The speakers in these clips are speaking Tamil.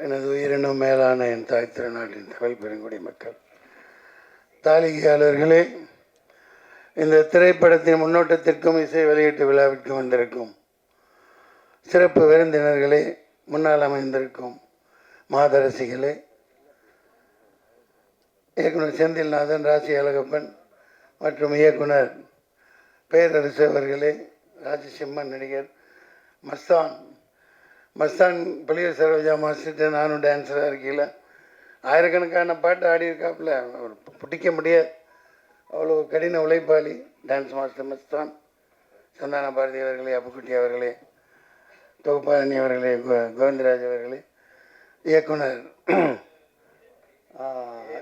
எனது உயிரினும் மேலான என் தாய் திருநாட்டின் தமிழ் பெருங்குடி மக்கள். தாலிகையாளர்களே இந்த திரைப்படத்தின் முன்னோட்டத்திற்கும் இசை வெளியீட்டு விழாவிற்கும் வந்திருக்கும் சிறப்பு விருந்தினர்களே முன்னால் அமைந்திருக்கும் மாதரசிகளே இயக்குனர் செந்தில்நாதன் ராசி அழகப்பன் மற்றும் இயக்குனர் பேரரசு அவர்களே ராஜசிம்மன் நடிகர் மஸ்தான் மஸ்தான் பழைய சரோஜா மாஸ்டர்கிட்ட நானும் டான்ஸராக இருக்கையில் ஆயிரக்கணக்கான பாட்டு ஆடியிருக்காப்புல அவர் பிடிக்க முடியாது. அவ்வளோ கடின உழைப்பாளி. Dance master Masthan. சந்தான பாரதி அவர்களே அப்புக்குட்டி அவர்களே தொகுப்பாளனி அவர்களே கோ- கோவிந்தராஜ் அவர்களே இயக்குனர்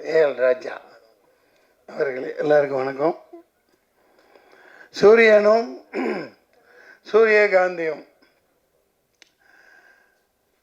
ஏஎல் ராஜா அவர்களே எல்லாருக்கும் வணக்கம். சூரியனும் சூரியகாந்தியும்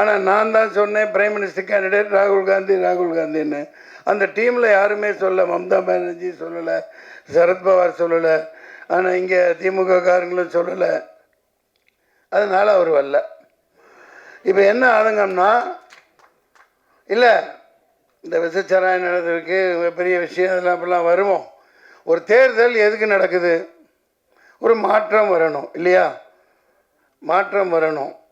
ஆனால் நான் தான் சொன்னேன் பிரைம் மினிஸ்டர் கேண்டிடேட் ராகுல் காந்தி ராகுல் காந்தின்னு. அந்த டீமில் யாருமே சொல்ல மம்தா பானர்ஜி சொல்லலை சரத்பவார் சொல்லலை ஆனால் இங்கே திமுக காரங்களும் சொல்லலை. அதனால் அவர் வரல. இப்போ என்ன ஆதங்கம்னா இல்லை இந்த விசச்சாராயம் நடந்திருக்கு பெரிய விஷயம் இதெல்லாம் அப்படிலாம் வருவோம் ஒரு தேர்தல் எதுக்கு நடக்குது? ஒரு மாற்றம் வரணும் இல்லையா? மாற்றம் வரணும்.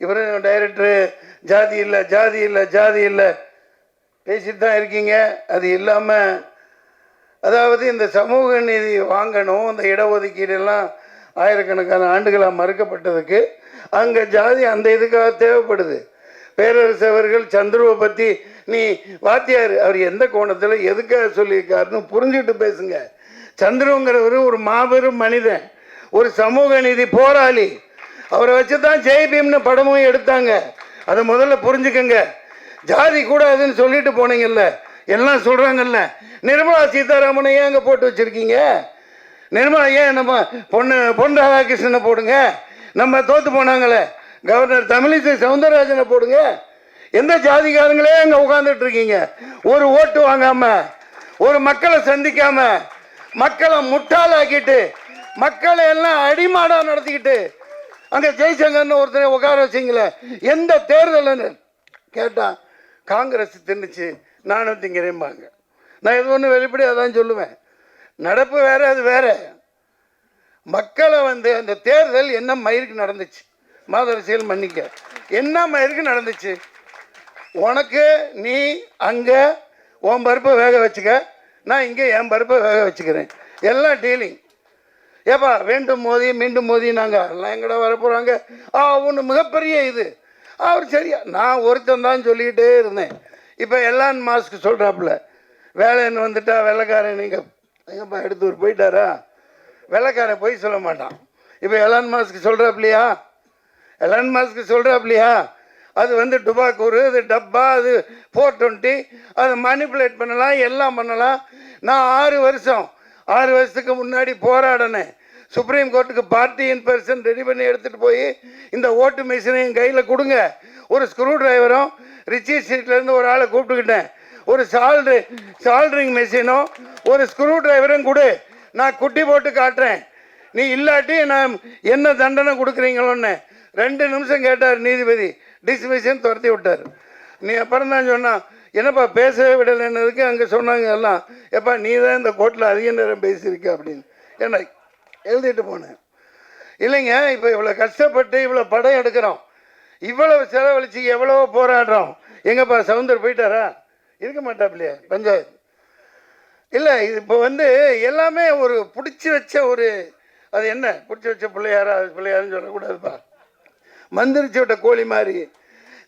இவரும் டைரக்டரு ஜாதி இல்லை ஜாதி இல்லை ஜாதி இல்லை. பேசிட்டு தான் இருக்கீங்க. அது இல்லாமல் அதாவது இந்த சமூக நீதி வாங்கணும் இந்த இடஒதுக்கீடெல்லாம் ஆயிரக்கணக்கான ஆண்டுகளாக மறுக்கப்பட்டதுக்கு அங்கே ஜாதி அந்த இதுக்காக தேவைப்படுது. பேரரசு அவர்கள் சந்துருவை பற்றி நீ வாத்தியார் அவர் எந்த கோணத்தில் எதுக்காக சொல்லியிருக்காருன்னு புரிஞ்சுக்கிட்டு பேசுங்க. சந்துருங்கிறவர் ஒரு மாபெரும் மனிதன் ஒரு சமூக நீதி போராளி. அவரை வச்சு தான் ஜெய்பீம்னு படமும் எடுத்தாங்க. அதை முதல்ல புரிஞ்சுக்கங்க. ஜாதி கூடாதுன்னு சொல்லிட்டு போனீங்கல்ல எல்லாம் சொல்கிறாங்கல்ல நிர்மலா சீதாராமனை ஏன் அங்கே போட்டு வச்சுருக்கீங்க? நிர்மலா ஏன் நம்ம பொண்ணு பொன் ராதாகிருஷ்ணனை போடுங்க? நம்ம தோத்து போனாங்களே. கவர்னர் தமிழிசை சவுந்தரராஜனை போடுங்க. எந்த ஜாதிக்காரங்களே அங்கே உட்காந்துட்டு இருக்கீங்க? ஒரு ஓட்டு வாங்காம ஒரு மக்களை சந்திக்காம மக்களை முட்டாளாக்கிட்டு மக்களை எல்லாம் அடிமாடாக நடத்திக்கிட்டு அங்கே ஜெய்சங்கர்னு ஒருத்தரை உட்கார வச்சிங்களே எந்த தேர்தல்னு? கேட்டான் காங்கிரஸ் தின்னுச்சு நானும் திங்கிறேம்பாங்க. நான் எது ஒன்று வெளிப்படையாக தான் சொல்லுவேன். நடப்பு வேறு அது வேற. மக்களை வந்து அந்த தேர்தல் என்ன மயிருக்கு நடந்துச்சு? மாதரசியல் மன்னிக்க என்ன மயிருக்கு நடந்துச்சு? உனக்கு நீ அங்கே உன் பருப்பை வேக வச்சுக்க. நான் இங்கே என் பருப்பை வேக வச்சுக்கிறேன். எல்லாம் டீலிங். ஏப்பா வேண்டும் மோதி மீண்டும் மோதி நாங்கள் எல்லாம் எங்கடா வரப்போகிறாங்க ஆ ஒன்று மிகப்பெரிய இது. அவர் சரியா நான் ஒருத்தன் தான் சொல்லிக்கிட்டே இருந்தேன். இப்போ எல்லாம் மாஸ்க்கு சொல்கிறாப்புல வேலைன்னு வந்துட்டா வெள்ளைக்காரன் நீங்கள் எங்கப்பா எடுத்து ஒரு போயிட்டாரா? வெள்ளைக்காரன் போய் சொல்ல மாட்டான். இப்போ எலான் மாஸ்க்கு சொல்கிறாப்லையா எலான் மாஸ்க்கு சொல்கிறாப்லையா அது வந்து டுபாக்கூர் அது டப்பா அது ஃபோர் டுவெண்ட்டி அதை மேனிப்புலேட் பண்ணலாம் எல்லாம் பண்ணலாம். நான் ஆறு வருஷம் ஆறு வருஷத்துக்கு முன்னாடி போராடினேன். சுப்ரீம் கோர்ட்டுக்கு பார்ட்டி இன் பர்சன் ரெடி பண்ணி எடுத்துகிட்டு போய் இந்த ஓட்டு மிஷினை என் கையில் கொடுங்க. ஒரு ஸ்க்ரூ டிரைவரும் ரிச்சி ஸ்ட்ரீட்லேருந்து ஒரு ஆளை கூப்பிட்டுக்கிட்டேன். ஒரு சால்ட்ரு சால்ட்ரிங் மிஷினும் ஒரு ஸ்க்ரூ டிரைவரும் கொடு. நான் குட்டி போட்டு காட்டுறேன். நீ இல்லாட்டி நான் என்ன தண்டனை கொடுக்குறீங்களோன்னு. ரெண்டு நிமிஷம் கேட்டார் நீதிபதி. டிஸ்மிஷன் துரத்தி விட்டார். நீ அப்புறம் தான் சொன்னான் என்னப்பா பேசவே விடலைன்னதுக்கு அங்கே சொன்னாங்க எல்லாம். எப்பா நீ தான் இந்த கோர்ட்டில் அதிக நேரம் பேசியிருக்க அப்படின்னு. என்ன எழுதிட்டு போனேன். இல்லைங்க இப்போ இவ்வளோ கஷ்டப்பட்டு இவ்வளோ படம் எடுக்கிறோம். இவ்வளவு செலவழிச்சு எவ்வளவோ போராடுறோம். எங்கப்பா சவுந்தர் போயிட்டாரா? இருக்க மாட்டாப்லையே பஞ்சாயத்து. இல்லை இது இப்போ வந்து எல்லாமே ஒரு பிடிச்சி வச்ச ஒரு அது என்ன பிடிச்சி வச்ச பிள்ளையாரா அது பிள்ளையாருன்னு சொல்லக்கூடாதுப்பா. மந்திரிச்சு விட்ட கோழி மாதிரி.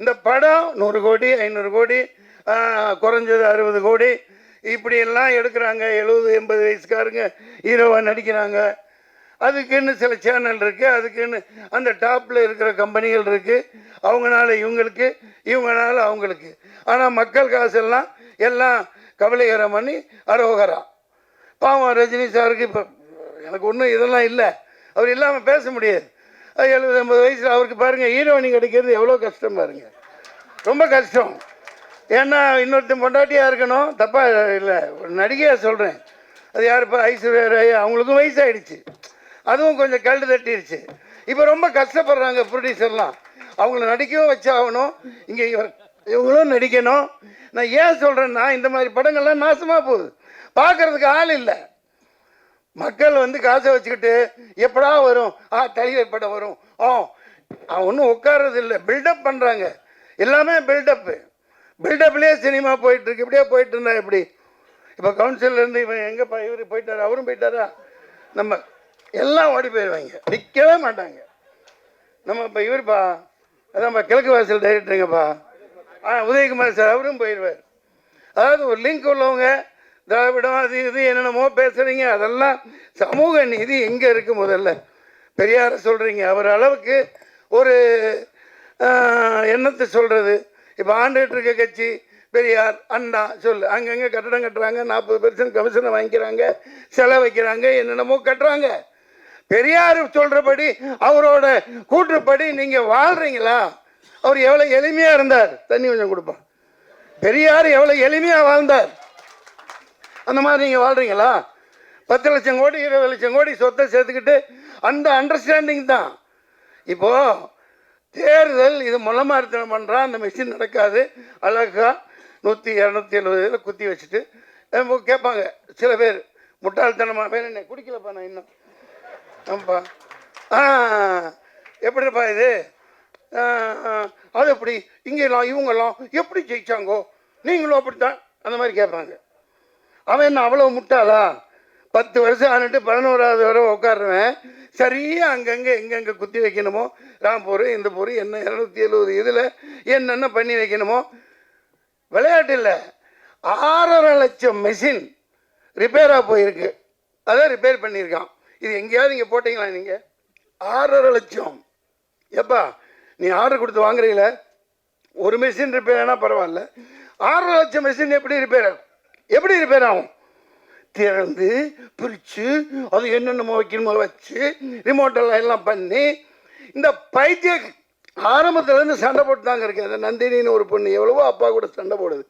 இந்த படம் நூறு கோடி ஐநூறு கோடி குறைஞ்சது அறுபது கோடி. இப்படியெல்லாம் எடுக்கிறாங்க. எழுபது எண்பது வயசுக்காரங்க ஹீரோவாக நடிக்கிறாங்க. அதுக்குன்னு சில சேனல் இருக்குது அதுக்குன்னு அந்த டாப்பில் இருக்கிற கம்பெனிகள் இருக்குது அவங்கனால இவங்களுக்கு இவங்களால அவங்களுக்கு. ஆனால் மக்கள் காசெல்லாம் எல்லாம் கவலைகரம் பண்ணி அரோகரா. பாவம் ரஜினி சாருக்கு இப்போ எனக்கு ஒன்றும் இதெல்லாம் இல்லை. அவர் இல்லாமல் பேச முடியாது. எழுபது ஐம்பது வயசில் அவருக்கு பாருங்கள் ஹீரோயினி கிடைக்கிறது எவ்வளோ கஷ்டம் பாருங்கள் ரொம்ப கஷ்டம். ஏன்னா இன்னொருத்தன் பொண்டாட்டியாக இருக்கணும். தப்பாக இல்லை. ஒரு நடிகையாக சொல்கிறேன் அது யார்? இப்போ ஐஸ்வர்யா ராய் அவங்களுக்கும் வயசாயிடுச்சு. அதுவும் கொஞ்சம் கல்டு தட்டிடுச்சு இப்போ ரொம்ப கஷ்டப்படுறாங்க ப்ரொடியூசர்லாம் அவங்கள நடிக்கவும் வச்சாகணும். இங்கே இவர் இவங்களும் நடிக்கணும். நான் ஏன் சொல்கிறேன்னா இந்த மாதிரி படங்கள்லாம் நாசமாக போகுது. பார்க்கறதுக்கு ஆள் இல்லை. மக்கள் வந்து காசை வச்சுக்கிட்டு எப்படா வரும்? ஆ தலைவர் படம் வரும். ஆ அவன் ஒன்றும் உட்கார்றது இல்லை. பில்டப் பண்ணுறாங்க எல்லாமே பில்டப்பு பில்டப்லேயே சினிமா போயிட்டு இருக்கு இப்படியே போயிட்டு இருந்தா எப்படி? இப்போ கவுன்சிலர்லேருந்து இவன் எங்கேப்பா இவர் போயிட்டார்? அவரும் போயிட்டாரா? நம்ம எல்லாம் ஓடி போயிடுவாங்க நிற்கவே மாட்டாங்க. நம்ம இப்போ இவர்ப்பா அதான்ப்பா கிழக்கு வாசல் டைரக்டருங்கப்பா. ஆ உதயகுமார் சார் அவரும் போயிடுவார் அதாவது ஒரு லிங்க் உள்ளவங்க திராவிடம் அது இது என்னென்னமோ பேசுகிறீங்க அதெல்லாம் சமூக நீதி எங்கே இருக்குது முதல்ல? பெரியாரை சொல்கிறீங்க அவர் அளவுக்கு ஒரு எண்ணத்தை என்னத்தை சொல்கிறது இப்போ ஆண்டுகிட்டு இருக்க கட்சி பெரியார் அண்ணா சொல்லு. அங்கங்கே கட்டடம் கட்டுறாங்க நாற்பது பெர்சன்ட் கமிஷனை வாங்கிக்கிறாங்க செலவு வைக்கிறாங்க என்னென்னமோ கட்டுறாங்க. பெரியார் சொல்கிறபடி அவரோட கூற்றுப்படி நீங்கள் வாழ்கிறீங்களா அவர் எவ்வளோ எளிமையாக இருந்தார். தண்ணி கொஞ்சம் கொடுப்பான் பெரியார் எவ்வளோ எளிமையாக வாழ்ந்தார். அந்த மாதிரி நீங்கள் வாழ்கிறீங்களா பத்து லட்சம் கோடி இருபது லட்சம் கோடி சொத்தை சேர்த்துக்கிட்டு அந்த அண்டர்ஸ்டாண்டிங் தான். இப்போது தேர்தல் இது முளமாரித்தனம் பண்ணுறான் அந்த மிஷின் நடக்காது. அழகா நூற்றி இரநூத்தி எழுபது இதில் குத்தி வச்சுட்டு கேட்பாங்க. சில பேர் முட்டாள்தனமாக பேர் என்ன குடிக்கலப்பா நான் இன்னும். ஆமாப்பா. ஆ எப்படிப்பா இது? அது எப்படி? இங்கெல்லாம் இவங்கெல்லாம் எப்படி ஜெயிச்சாங்கோ? நீங்களும் அப்படித்தான் அந்த மாதிரி கேட்பாங்க. அவன் என்ன அவ்வளோ முட்டாளா? பத்து வருஷம் ஆனிட்டு பதினோராவது வரை உட்காருவேன். சரியாக அங்கங்கே எங்கெங்கே குத்தி வைக்கணுமோ? ராம்பூர் இந்த பூர் என்ன இரநூத்தி எழுபது இதில் என்னென்ன பண்ணி வைக்கணுமோ? விளையாட்டு இல்லை. ஆறரை லட்சம் மெஷின் ரிப்பேராக போயிருக்கு. அதான் ரிப்பேர் பண்ணியிருக்கான். இது எங்கேயாவது நீங்கள் போட்டிங்களா நீங்கள் ஆறரை லட்சம். எப்பா நீ ஆர்டர் கொடுத்து வாங்குறீங்கள? ஒரு மிஷின் ரிப்பேர் ஆனால் பரவாயில்ல. ஆறரை லட்சம் மிஷின் எப்படி ரிப்பேர் ஆகும்? எப்படி ரிப்பேர் ஆகும்? திறந்து பிரித்து அது என்னென்னமோ வைக்கணுமோ வச்சு ரிமோட்டெல்லாம் எல்லாம் பண்ணி இந்த பைத்திய ஆரம்பத்துலேருந்து சண்டை போட்டு தாங்க இருக்கு அந்த நந்தினின்னு ஒரு பொண்ணு எவ்வளவோ அப்பா கூட சண்டை போடுது.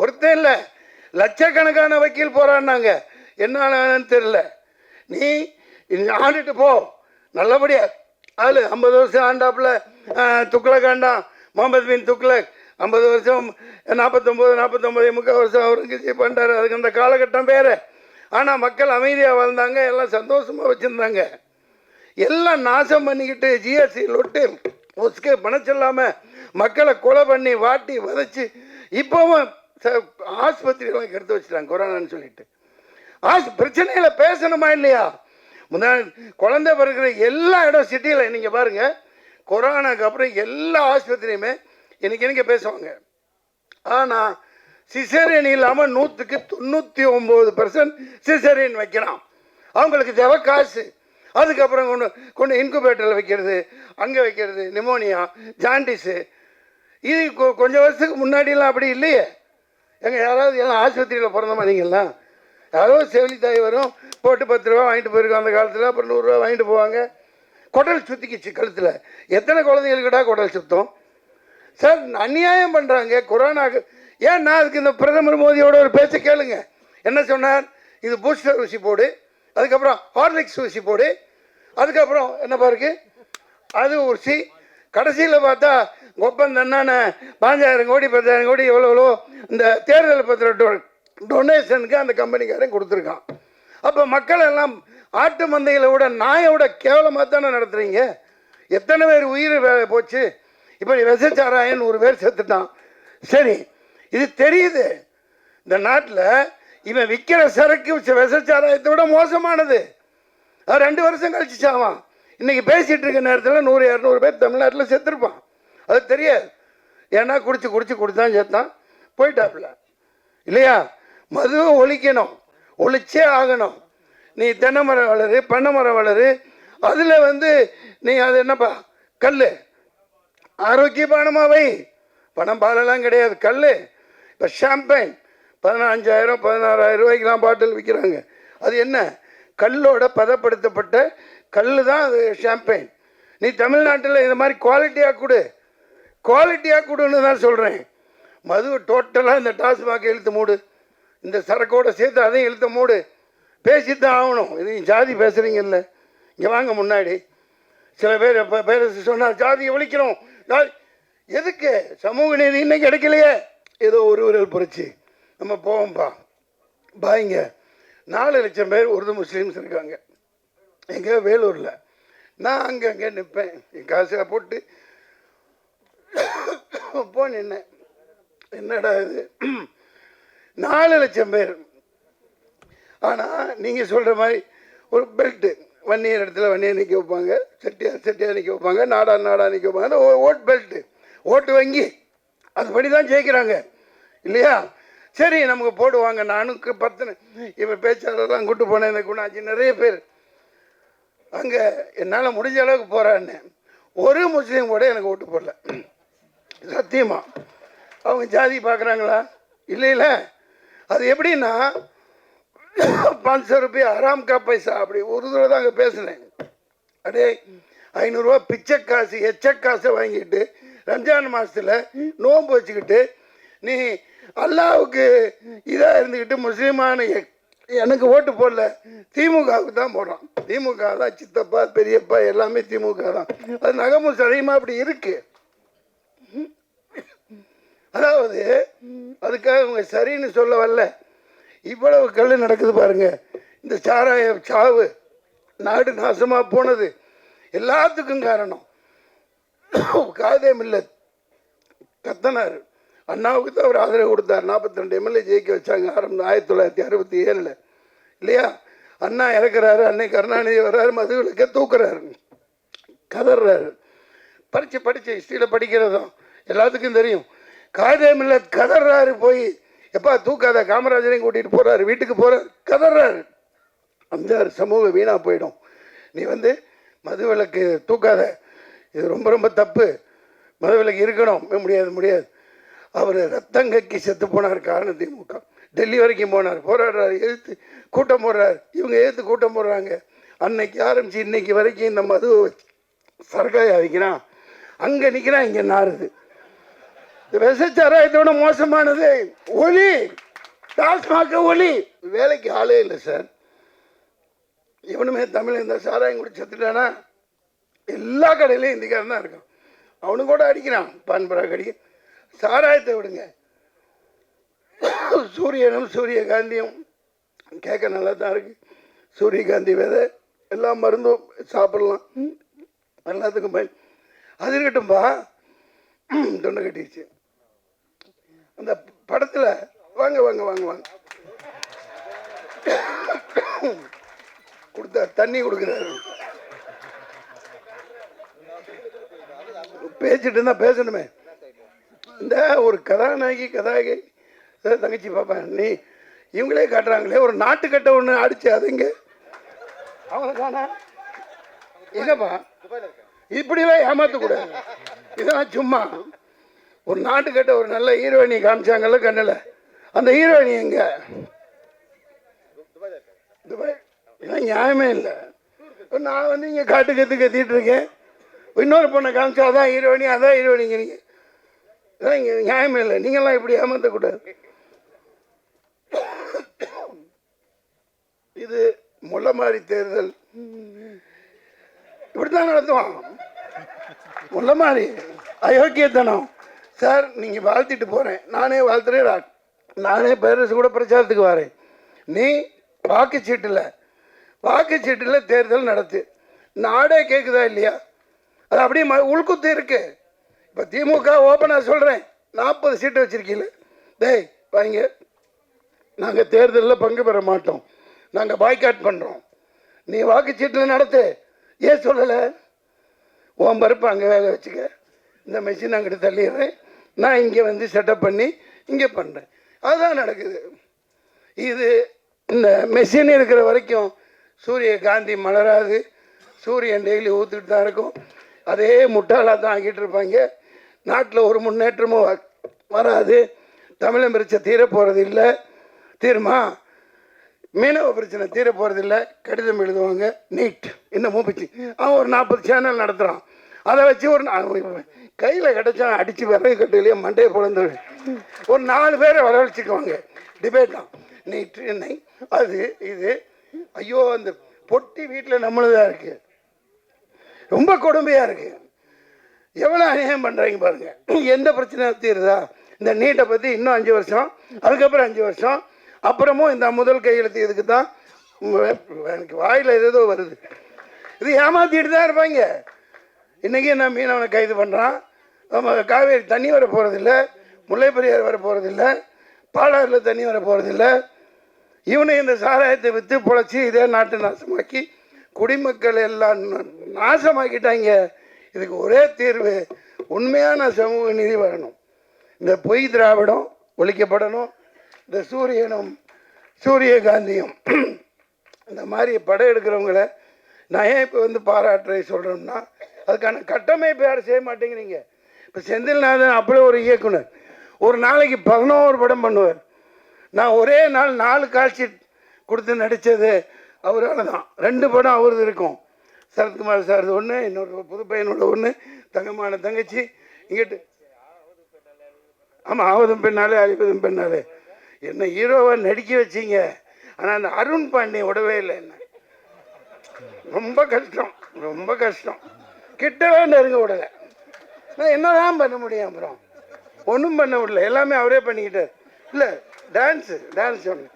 ஒருத்தன் இல்லை. லட்சக்கணக்கான வக்கீல் போகிறான்னாங்க என்ன ஆனான்னு தெரில நீ ஆண்டுட்டு போ. நல்லபடியா. ஆளு ஐம்பது வருஷம் ஆண்டாப்புல துக்ளக் ஆண்டான் முகமது பின் துக்ளக். ஐம்பது வருஷம் நாற்பத்தொம்போது நாற்பத்தொம்போது முக்கால் வருஷம் அவுரங்கசீப் பண்ணிட்டாரு அதுக்கு அந்த காலகட்டம் வேறு. ஆனால் மக்கள் அமைதியாக வாழ்ந்தாங்க எல்லாம் சந்தோஷமாக வச்சுருந்தாங்க. எல்லாம் நாசம் பண்ணிக்கிட்டு ஜிஎஸ்டி லொட்டு ஒஸ்கே பணச்சொல்லாமல் மக்களை கொலை பண்ணி வாட்டி வதச்சி இப்போவும் ச- ஆஸ்பத்திரியெல்லாம் கெடுத்து வச்சுட்டாங்க கொரோனான்னு சொல்லிட்டு. ஆஸ் பிரச்சனையில் பேசணுமா இல்லையா? முன்னா குழந்தை பிறகுற எல்லா இடம் சிட்டியில் நீங்கள் பாருங்கள் கொரோனாக்கு அப்புறம் எல்லா ஆஸ்பத்திரியுமே இன்னைக்கு இன்றைக்கி பேசுவாங்க. ஆனால் சிசேரியன் இல்லாமல் நூற்றுக்கு தொண்ணூற்றி ஒம்பது பர்சன்ட் சிசேரியன் வைக்கிறான். அவங்களுக்கு தேவை காசு. அதுக்கப்புறம் கொண்டு கொண்டு இன்குபேட்டரில் வைக்கிறது அங்கே வைக்கிறது நிமோனியா ஜாண்டிஸு இது கொ- கொஞ்சம் வருஷத்துக்கு முன்னாடிலாம் அப்படி இல்லையே. எங்கள் யாராவது எல்லாம் ஆஸ்பத்திரியில் பிறந்தமா நீங்கள்லாம் யாரோ செவிலி தாய் வரும் போட்டு பத்து ரூபா வாங்கிட்டு போயிருக்கோம் அந்த காலத்தில் அப்புறம் நூறுரூவா வாங்கிட்டு போவாங்க. குடல் சுற்றிக்கிச்சு கழுத்தில். எத்தனை குழந்தைகளுக்குடா குடல் சுத்தம்? சார் அநியாயம் பண்ணுறாங்க கொரோனாக்கு ஏன் நான் அதுக்கு இந்த பிரதமர் மோடியோட ஒரு பேச்சை கேளுங்க. என்ன சொன்னார்? இது பூஸ்டர் ஊசி போடு அதுக்கப்புறம் ஹார்லிக்ஸ் ஊசி போடு அதுக்கப்புறம் என்னப்பா இருக்கு அது ஊசி. கடைசியில் பார்த்தா கொப்பன் என்னென்ன பாஞ்சாயிரம் கோடி பத்தாயிரம் கோடி எவ்வளோ எவ்வளோ இந்த தேர்தல் பத்திர டொ டொனேஷனுக்கு அந்த கம்பெனிக்காரன் கொடுத்துருக்கான். அப்போ மக்கள் எல்லாம் ஆட்டு மந்தைகளை விட நாயை விட கேவலமாக தானே நடத்துறீங்க? எத்தனை பேர் உயிர் போச்சு? இப்போ விசச்சாராயன் ஒரு பேர் செத்துட்டான். சரி இது தெரியுது. இந்த நாட்டில் இவன் விற்கிற சரக்கு விசச்சாராயத்தை விட மோசமானது. அது ரெண்டு வருஷம் கழிச்சு சாவான் இன்னைக்கு பேசிகிட்டு இருக்க நேரத்தில் நூறு இரநூறு பேர் தமிழ்நாட்டில் செத்துருப்பான். அது தெரியாது. ஏன்னா குடிச்சு குடிச்சு குடித்தான் செத்தான். போயிட்டாப்புல. இல்லையா? மதுவை ஒழிக்கணும். ஒழிச்சே ஆகணும். நீ தென்னை மரம் வளரு பண்ணை மரம் வளரு. அதில் வந்து நீ அது என்னப்பா? கல் ஆரோக்கியமானமா வை பணம் பாலெல்லாம் கிடையாது. கல் இப்போ ஷாம்பைன் பதினஞ்சாயிரம் பதினாறாயிரம் ரூபாய்க்கெலாம் பாட்டில் விற்கிறாங்க. அது என்ன? கல்லோட பதப்படுத்தப்பட்ட கல் தான் அது ஷாம்பைன் நீ தமிழ்நாட்டில் இந்த மாதிரி குவாலிட்டியாக கொடு. குவாலிட்டியாக கொடுன்னு தான் சொல்கிறேன் மது டோட்டலாக இந்த டாஸ்மாக இழுத்து மூடு. இந்த சரக்கோட சேர்த்து அதையும் இழுத்து மூடு. பேசி தான் ஆகணும். இது ஜாதி பேசுகிறீங்கல்ல இங்கே வாங்க முன்னாடி. சில பேர் இப்போ பேர் சொன்னால் ஜாதியை ஒழிக்கிறோம். எதுக்கு? சமூக நீதி இன்னைக்கு கிடைக்கலையே. ஏதோ ஒரு விரல் புரட்சி. நம்ம போவோம்ப்பா பாய்ங்க நாலு லட்சம் பேர் உருது முஸ்லீம்ஸ் இருக்காங்க. எங்கே? வேலூரில். நான் அங்கே அங்கே நிற்பேன் என் காசை போட்டு போ நின்னேன் என்னடா இது? நாலு லட்சம் பேர். ஆனால் நீங்கள் சொல்கிற மாதிரி ஒரு பெல்ட்டு வன்னியர் இடத்துல வன்னியர் நிற்க வைப்பாங்க. செட்டியார் செட்டியார் நிற்க வைப்பாங்க. நாடா நாடா நிற்க வைப்பாங்க. அந்த ஓ- ஓட் பெல்ட்டு ஓட்டு வங்கி. அதுபடி தான் ஜெயிக்கிறாங்க. இல்லையா? சரி நமக்கு போடுவாங்க நானுக்கு பத்து இப்போ பேச்சாளர்லாம் கூட்டு போனேன். இந்த குணாச்சி நிறைய பேர். அங்கே என்னால் முடிஞ்ச அளவுக்கு போகிறான்னு ஒரு முஸ்லீம் கூட எனக்கு ஓட்டு போடல. சத்தியமா. அவங்க ஜாதி பார்க்குறாங்களா இல்லை இல்லை. அது எப்படின்னா பாஞ்சு ரூபாய் ஆறாம் கா பைசா அப்படி ஒரு தடவை தான் அங்கே பேசினேன். அடே ஐநூறுரூவா பிச்சை காசு எச்ச காசை வாங்கிட்டு ரம்ஜான் மாதத்தில் நோன்பு வச்சுக்கிட்டு நீ அல்லாவுக்கு இதாக இருந்துக்கிட்டு முஸ்லீமான எனக்கு ஓட்டு போடல. திமுகவுக்கு தான் போடுறான் திமுக தான் சித்தப்பா பெரியப்பா எல்லாமே திமுக தான். அது நகமும் சரியமா அப்படி இருக்கு. அதாவது அதுக்காக அவங்க சரின்னு சொல்ல வரல. இவ்வளவு கல் நடக்குது பாருங்க. இந்த சாராய சாவு நாடு நாசமாக போனது. எல்லாத்துக்கும் காரணம். காதே மில்லத் கத்தனார். அண்ணாவுக்கு தான் அவர் ஆதரவு கொடுத்தார். நாற்பத்தி ரெண்டு எம்எல்ஏ ஜெயிக்க வச்சாங்க. ஆரம்பம் ஆயிரத்தி தொள்ளாயிரத்தி அறுபத்தி ஏழில். இல்லையா? அண்ணா இறக்குறாரு. அன்னை கருணாநிதி வர்றாரு. மதுவிலக்க தூக்குறாரு. கதறாரு படித்து படித்து ஹிஸ்ட்ரியில் படிக்கிறதும் எல்லாத்துக்கும் தெரியும். காதே மில்லத் கதறாரு போய். எப்பா தூக்காத. காமராஜரையும் கூட்டிகிட்டு போகிறாரு வீட்டுக்கு போகிறார் கதறாரு அஞ்சாறு சமூகம் வீணாக போயிடும். நீ வந்து மதுவிலக்கு தூக்காத. இது ரொம்ப ரொம்ப தப்பு. மதுவிலக்கு இருக்கணும். முடியாது முடியாது. அவர் ரத்தங்கக்கி செத்து போனார் காரணம் திமுக. டெல்லி வரைக்கும் போனார். போராடுறாரு எழுத்து கூட்டம் போடுறாரு. இவங்க எழுத்து கூட்டம் போடுறாங்க. அன்னைக்கு ஆரம்பிச்சு இன்னைக்கு வரைக்கும் இந்த மது சரக்காயா வைக்கிறான் அங்கே நிற்கிறான் இங்கே நாறுது இந்த இதோட மோசமானது. ஒலி டாஸ்மாக ஒலி வேலைக்கு ஆளே இல்லை சார். இவனுமே தமிழ் இந்த சாராயம் குடி செத்துட்டானா? எல்லா கடையிலையும் இந்திக்காரன் தான் இருக்கான். அவனு கூட அடிக்கிறான். பான் பராக் சாராயத்தை விடுங்க. சூரியனும் சூரியகாந்தியும் கேட்க நல்லா தான் இருக்கு. சூரியகாந்தி விதை எல்லா மருந்தும் சாப்பிடலாம். எல்லாத்துக்கும் பயன். அது இருக்கட்டும்பா. தொண்டை கட்டிடுச்சு அந்த படத்தில் வாங்க வாங்க வாங்க வாங்க. கொடுத்தா தண்ணி கொடுக்குறாரு. பேசிட்டு இருந்தா பேசணுமே. இந்த ஒரு கதாநாயகி கதாகி தங்கச்சி பாப்பா நீ இவங்களே காட்டுறாங்களே ஒரு நாட்டுக்கட்டை ஒன்று அடிச்சு அதுங்க அவனை காணா எங்கப்பா இப்படிலாம் ஏமாற்றக்கூடாது இதெல்லாம் சும்மா. ஒரு நாட்டுக்கட்ட ஒரு நல்ல ஹீரோயினி காமிச்சாங்கல்ல கண்ணில். அந்த ஹீரோயினி எங்க? துபாய். இதெல்லாம் நியாயமே இல்லை. நான் வந்து இங்கே காட்டு கற்று கத்திட்டு இருக்கேன். இன்னொரு பொண்ணை காமிச்சா அதான் ஹீரோயினி அதான் ஹீரோயினிங்க நீங்கள் இதெல்லாம் இங்கே நியாயமே இல்லை. நீங்கள்லாம் இப்படி ஏமாற்றக்கூடாது இது முள்ளமாரி தேர்தல். இப்படித்தான் நடத்துவான். முள்ள மாதிரி. அயோக்கியத்தனம். சார் நீங்கள் வாழ்த்திட்டு போகிறேன் நானே வாழ்த்துறேன். நானே பேரரசு கூட பிரச்சாரத்துக்கு வரேன். நீ வாக்குச்சீட்டில் வாக்குச்சீட்டில் தேர்தல் நடத்து. நாடே கேட்குதா இல்லையா? அது அப்படியே ம உள்குத்து இருக்கு. இப்போ திமுக ஓப்பனாக சொல்கிறேன் நாற்பது சீட்டு வச்சுருக்கீங்கள. டேய் வாங்க. நாங்கள் தேர்தலில் பங்கு பெற மாட்டோம். நாங்கள் பாய்காட் பண்ணுறோம் நீ வாக்குச்சீட்டில் நடத்து. ஏன் சொல்லலை? ஓம் பருப்பு அங்கே வேக வச்சுக்க. இந்த மெஷின் அங்கிட்டு தள்ளிடுறேன். நான் இங்கே வந்து செட்டப் பண்ணி இங்கே பண்ணுறேன் அதுதான் நடக்குது. இது இந்த மெஷின் இருக்கிற வரைக்கும் சூரிய காந்தி மலராது. சூரியன் டெய்லி ஊற்றிட்டு தான் இருக்கும். அதே முட்டாளாக தான் ஆகிட்டு இருப்பாங்க. நாட்டில் ஒரு முன்னேற்றமும் வ- வராது. தமிழன் பிரச்சனை தீர போகிறது இல்லை. தீருமா? மீனவ பிரச்சனை தீர போகிறதில்ல கடிதம் எழுதுவாங்க. நீட். இன்னமும் போச்சு அவன் ஒரு நாற்பது சேனல் நடத்துகிறான் அதை வச்சு ஒரு கையில் கிடச்சா அடித்து விறகு கட்டுலையே மண்டையை பிறந்து ஒரு நாலு பேரை வரவழைச்சிக்குவாங்க. டிபேட் தான். நீட் என்னை. அது இது. ஐயோ அந்த பொட்டி வீட்டில் நம்மளுதான் இருக்குது ரொம்ப கொடுமையாக இருக்குது எவ்வளோ அநியாயம் பண்ணுறாங்க பாருங்கள் எந்த பிரச்சனை தீருதா? இந்த நீட்டை பற்றி இன்னும் அஞ்சு வருஷம் அதுக்கப்புறம் அஞ்சு வருஷம் அப்புறமும் இந்த முதல் கையெழுத்து இதுக்கு தான் எனக்கு வாயில் ஏதோ வருது. இது ஏமாற்றிட்டு தான் இருப்பாங்க. இன்றைக்கி நான் மீனவனை கைது பண்ணுறான் நம்ம காவேரி தண்ணி வர போகிறதில்ல முல்லை பெரியார் வர போகிறதில்ல பாலாறில் தண்ணி வர போகிறதில்ல இவனை இந்த சாராயத்தை விற்று பொழைச்சி இதே நாட்டை நாசமாக்கி குடிமக்கள் எல்லாம் நாசமாக்கிட்டாங்க. இதுக்கு ஒரே தீர்வு உண்மையான சமூக நிதி வரணும் இந்த பொய் திராவிடம் ஒழிக்கப்படணும். இந்த சூரியனும் சூரியகாந்தியும் இந்த மாதிரி படம் எடுக்கிறவங்கள நான் ஏன் இப்போ வந்து பாராட்டுறை சொல்கிறேன்னா அதுக்கான கட்டமைப்பு யாரும் செய்ய மாட்டேங்கிறீங்க. இப்போ செந்தில்நாதன் அப்படியே ஒரு இயக்குனர். ஒரு நாளைக்கு பதினோரு படம் பண்ணுவார். நான் ஒரே நாள் நாலு காட்சி கொடுத்து நடித்தது அவரால் தான். ரெண்டு படம் அவரது இருக்கும். சரத்குமார் சார் ஒன்று இன்னொரு புது பையனோட ஒன்று தங்கமான தங்கச்சி. இங்கிட்டு ஆமாம் ஆவதும் பெண்ணாலே அழிப்பதும் பெண்ணாலே என்ன ஹீரோவை நடிக்க வச்சீங்க. ஆனால் அந்த அருண் பாண்டியன் விடவே இல்லை என்ன. ரொம்ப கஷ்டம் ரொம்ப கஷ்டம். கிட்டவே நெருங்க விடல என்ன என்னதான் பண்ண முடியும் அப்புறம்? ஒன்றும் பண்ண விடல எல்லாமே அவரே பண்ணிக்கிட்டார். இல்லை டான்ஸு டான்ஸ் ஒன்று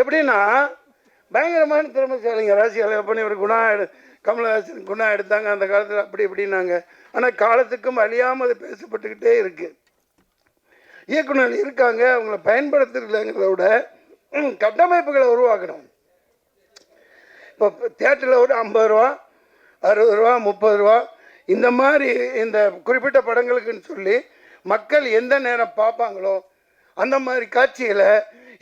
எப்படின்னா பயங்கரமான திறமைசாலிங்க. ராசியால் பண்ணி ஒரு குணா எடு கமலஹாசன் குணா எடுத்தாங்க. அந்த காலத்தில் அப்படி இப்படின்னாங்க. ஆனால் காலத்துக்கும் அழியாமல் அது பேசப்பட்டுக்கிட்டே இருக்குது இயக்குனர் இருக்காங்க. அவங்கள பயன்படுத்துறதுங்கிறத விட கட்டமைப்புகளை உருவாக்கணும். இப்போ தேட்டரில் ஒரு ஐம்பது ரூபா அறுபது ரூபா முப்பது ரூபா இந்த மாதிரி இந்த குறிப்பிட்ட படங்களுக்குன்னு சொல்லி மக்கள் எந்த நேரம் பார்ப்பாங்களோ அந்த மாதிரி காட்சிகளை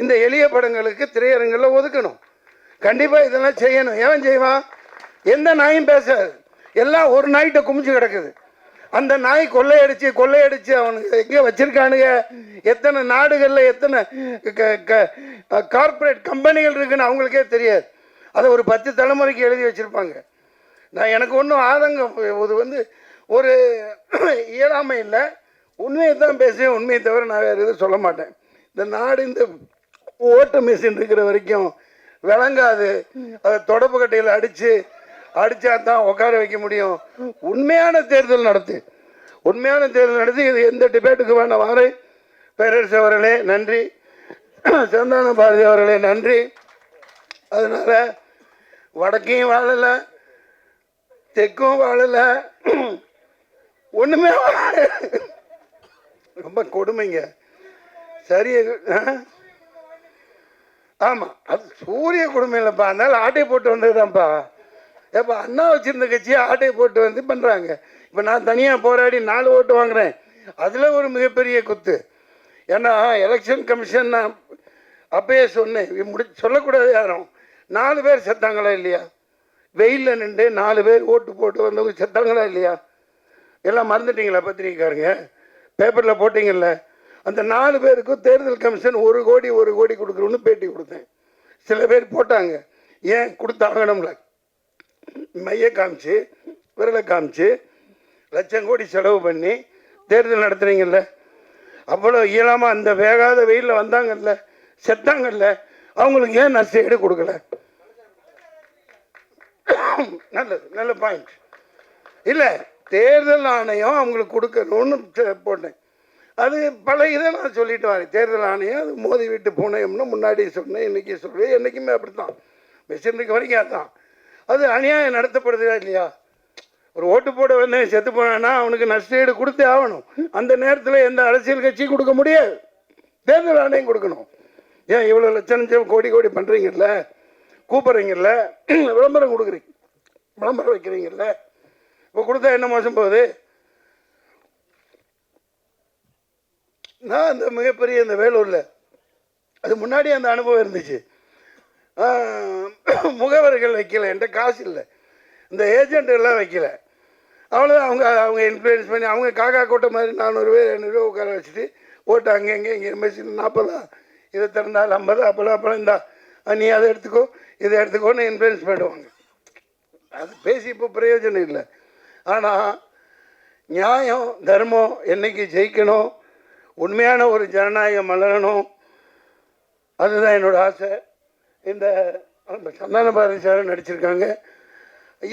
இந்த எளிய படங்களுக்கு திரையரங்கில் ஒதுக்கணும். கண்டிப்பாக இதெல்லாம் செய்யணும். ஏன் செய்வான் எந்த நாயும் பேசாது. எல்லாம் ஒரு நாய்கிட்ட குமிச்சு கிடக்குது. அந்த நாய் கொள்ளையடிச்சு கொள்ளையடிச்சு அவனுக்கு எங்கே வச்சிருக்கானுங்க? எத்தனை நாடுகளில் எத்தனை கார்ப்பரேட் கம்பெனிகள் இருக்குன்னு அவங்களுக்கே தெரியாது. அதை ஒரு பத்து தலைமுறைக்கு எழுதி வச்சுருப்பாங்க. நான் எனக்கு ஒன்றும் ஆதங்கம் இது வந்து ஒரு இயலாமை இல்லை. உண்மையை தான் பேசுவேன். உண்மையை தவிர நான் வேறு எதுவும் சொல்ல மாட்டேன். இந்த நாடு இந்த ஓட்டு மிஷின் இருக்கிற வரைக்கும் விளங்காது. அதை தொடப்பு கட்டையில் அடித்து அடித்தா தான் உட்கார வைக்க முடியும். உண்மையான தேர்தல் நடத்து. உண்மையான தேர்தல் நடத்தி இது எந்த டிபேட்டுக்கு வேண்டாம் வாரு பேரரசு அவர்களே நன்றி. சந்தான பாரதி அவர்களே நன்றி. அதனால் வடக்கையும் வாழலை தெற்கும் வாழலை. ஒன்றுமே வாழல. ரொம்ப கொடுமைங்க. சரி ஆமாம் அது சூரிய குடும்பம் இல்லைப்பா அதனால ஆட்டை போட்டு வந்ததுதான்ப்பா. ஏப்பா அண்ணா வச்சுருந்த கட்சியை ஆட்டை போட்டு வந்து பண்ணுறாங்க இப்போ நான் தனியாக போராடி நாலு ஓட்டு வாங்குறேன். அதில் ஒரு மிகப்பெரிய குத்து. ஏன்னா எலெக்ஷன் கமிஷன் நான் அப்பயே சொன்னேன். முடி சொல்லக்கூடாது யாரும். நாலு பேர் செத்தாங்களா இல்லையா? வெயிலில் நின்று நாலு பேர் ஓட்டு போட்டு வந்தவங்க செத்தாங்களா இல்லையா? எல்லாம் மறந்துட்டீங்களா பத்திரிக்கைக்காரங்க பேப்பரில் போட்டிங்கல்ல? அந்த நாலு பேருக்கும் தேர்தல் கமிஷன் ஒரு கோடி ஒரு கோடி கொடுக்குறோன்னு பேட்டி கொடுத்தேன். சில பேர் போட்டாங்க. ஏன்? கொடுத்தாகணும்ல மைய காமிச்சு விரலை காமிச்சு லட்சம் கோடி செலவு பண்ணி தேர்தல் நடத்துறீங்கல்ல அவ்வளோ இயலாமல் அந்த வேகாத வெயிலில் வந்தாங்கல்ல செத்தாங்கல்ல அவங்களுக்கு ஏன் நஷ்டஈடு கொடுக்கல? நல்லது நல்ல பாயிண்ட் இல்லை தேர்தல் ஆணையம் அவங்களுக்கு கொடுக்கணும்னு போட்டேன். அது பல இதை நான் சொல்லிட்டு வரேன். தேர்தல் ஆணையம் அது மோதி விட்டு போனேம்னு முன்னாடி சொன்னேன் இன்றைக்கி சொல்கிறேன் என்றைக்குமே அப்படி தான் வச்சிருக்க வரைக்கும் அதுதான். அது அநியாயம் நடத்தப்படுதா இல்லையா? ஒரு ஓட்டு போட வந்தேன் செத்து போனான்னா அவனுக்கு நஷ்டஈடு கொடுத்தே ஆகணும். அந்த நேரத்தில் எந்த அரசியல் கட்சி கொடுக்க முடியாது. தேர்தல் ஆணையம் கொடுக்கணும். ஏன் இவ்வளோ லட்சம் லட்சம் கோடி கோடி பண்ணுறீங்கல்ல கூப்பிட்றீங்கல்ல? விளம்பரம் கொடுக்குறீங்க. விளம்பரம் வைக்கிறீங்கல்ல? இப்போ கொடுத்தா என்ன மோசம் போகுது? நான் அந்த மிகப்பெரிய இந்த வேலூரில். அது முன்னாடி அந்த அனுபவம் இருந்துச்சு. முகவர்கள் வைக்கல என்கிட்ட காசு இல்லை. இந்த ஏஜெண்ட்டுகள்லாம் வைக்கல. அவ்வளோதான் அவங்க அவங்க இன்ஃப்ளூயன்ஸ் பண்ணி அவங்க காக்கா கூட்ட மாதிரி நானூறு பேர் ஐநூறுரூவா உட்கார வச்சுட்டு ஓட்டு அங்கே இங்கே இங்கே மெஷின் நாற்பதா இதை திறந்தால் ஐம்பது அப்போலாம் அப்போலாம் இந்தா நீ அதை எடுத்துக்கோ இதை எடுத்துக்கோன்னு இன்ஃப்ளூயன்ஸ் பண்ணுவாங்க. அது பேசி இப்போ பிரயோஜனம் இல்லை. ஆனால் நியாயம் தர்மம் என்னைக்கு ஜெயிக்கணும் உண்மையான ஒரு ஜனநாயகம் மலரணும். அதுதான் என்னோட ஆசை. இந்த சந்தான பாரதி சார் நடிச்சிருக்காங்க.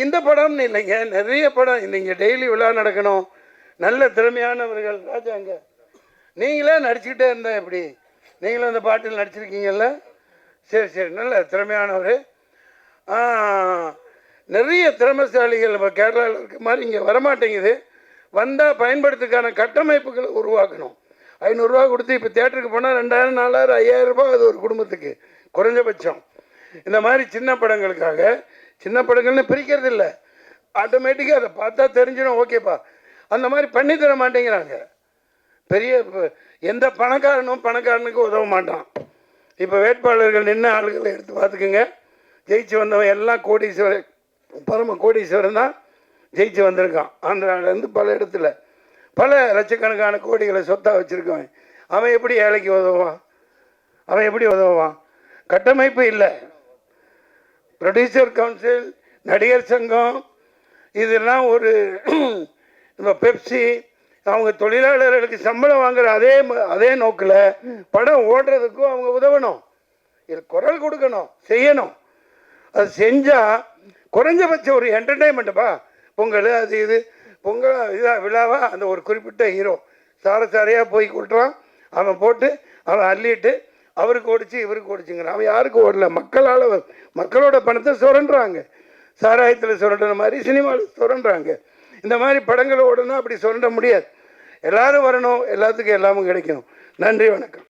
இந்த படம்னு இல்லைங்க நிறைய படம் இல்லைங்க டெய்லி விழா நடக்கணும். நல்ல திறமையானவர்கள் ராஜாங்க. நீங்களே நடிச்சுக்கிட்டே இருந்தேன் எப்படி? நீங்களும் அந்த பாட்டில் நடிச்சிருக்கீங்கல்ல? சரி சரி நல்ல திறமையானவர். நிறைய திறமைசாலிகள் நம்ம கேரளாவில் இருக்க மாதிரி இங்கே வரமாட்டேங்குது. வந்தால் பயன்படுத்துக்கான கட்டமைப்புகளை உருவாக்கணும். ஐநூறுரூவா கொடுத்து இப்போ தேட்டருக்கு போனால் ரெண்டாயிரம் நாலாயிரம் ஐயாயிரம் ரூபாய் அது ஒரு குடும்பத்துக்கு. குறைஞ்சபட்சம். இந்த மாதிரி சின்ன படங்களுக்காக சின்ன படங்கள்னு பிரிக்கிறது இல்லை. ஆட்டோமேட்டிக்காக அதை பார்த்தா தெரிஞ்சிடும் ஓகேப்பா அந்த மாதிரி பண்ணி தர மாட்டேங்கிறாங்க. பெரிய எந்த பணக்காரனும் பணக்காரனுக்கு உதவ மாட்டான். இப்போ வேட்பாளர்கள் நின்று ஆளுகளை எடுத்து பார்த்துக்குங்க. ஜெயிச்சு வந்தவன் எல்லாம் கோடீஸ்வரன் பரம கோடீஸ்வரன் தான் ஜெயிச்சு வந்திருக்கான். ஆந்திராவிலேருந்து பல இடத்துல. பல லட்சக்கணக்கான கோடிகளை சொத்தாக வச்சுருக்கவன். அவன் எப்படி ஏழைக்கு உதவுவான்? அவன் எப்படி உதவுவான்? கட்டமைப்பு இல்லை. ப்ரொடியூசர் கவுன்சில் நடிகர் சங்கம் இதெல்லாம் ஒரு இந்த பெப்சி அவங்க தொழிலாளர்களுக்கு சம்பளம் வாங்குற அதே அதே நோக்கில் படம் ஓடுறதுக்கும் அவங்க உதவணும். இது குரல் கொடுக்கணும் செய்யணும். அது செஞ்சால் குறைஞ்சபட்சம் ஒரு என்டர்டைன்மெண்ட்டுப்பா பொங்கல் அது இது. பொங்கல் இதா விழாவா அந்த ஒரு குறிப்பிட்ட ஹீரோ. சார சாரையாக போய் கொட்டுறான். அவன் போட்டு அவன் அள்ளிட்டு அவருக்கு ஓடிச்சு இவருக்கு ஓடிச்சுங்கிறான். அவன் யாருக்கு ஓடல? மக்களால் மக்களோட பணத்தை சுரண்டுறாங்க. சாராயத்தில் சுரண்டுற மாதிரி சினிமாவில் சுரண்டுறாங்க. இந்த மாதிரி படங்கள் ஓடணும் அப்படி சுரண்ட முடியாது. எல்லாரும் வரணும். எல்லாத்துக்கும் எல்லாமும் கிடைக்கணும். நன்றி வணக்கம்.